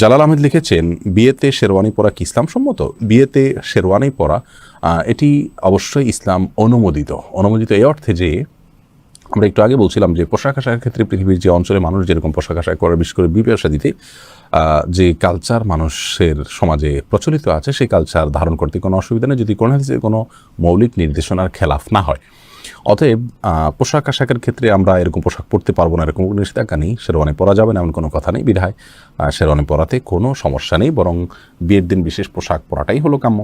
জালাল আহমেদ লিখেছেন, বিয়েতে শেরওয়ানি পরা কি ইসলাম সম্মত? বিয়েতে শেরওয়ানি পরা এটি অবশ্যই ইসলাম অনুমোদিত। অনুমোদিত এই অর্থে যে, আমরা একটু আগে বলছিলাম যে, পোশাক আশাকের ক্ষেত্রে পৃথিবীর যে অঞ্চলে মানুষ যেরকম পোশাক আশাক করে বিশেষ করে বিবাহ দিতে যে কালচার মানুষের সমাজে প্রচলিত আছে, সেই কালচার ধারণ করতে কোনো অসুবিধা নেই। যদি কোনো কোনো মৌলিক নির্দেশনার খেলাফ না হয়। অতএব পোশাক আশাকের ক্ষেত্রে আমরা এরকম পোশাক পরতে পারব না, এরকম নিষেধাজ্ঞা নেই। শেরওয়ানি পরা যাবে না, এমন কোনো কথা নেই বিধায়। শেরওয়ানি পরাতে কোনো সমস্যা নেই, বরং বিয়ের দিন বিশেষ পোশাক পরাটাই হলো কাম্য।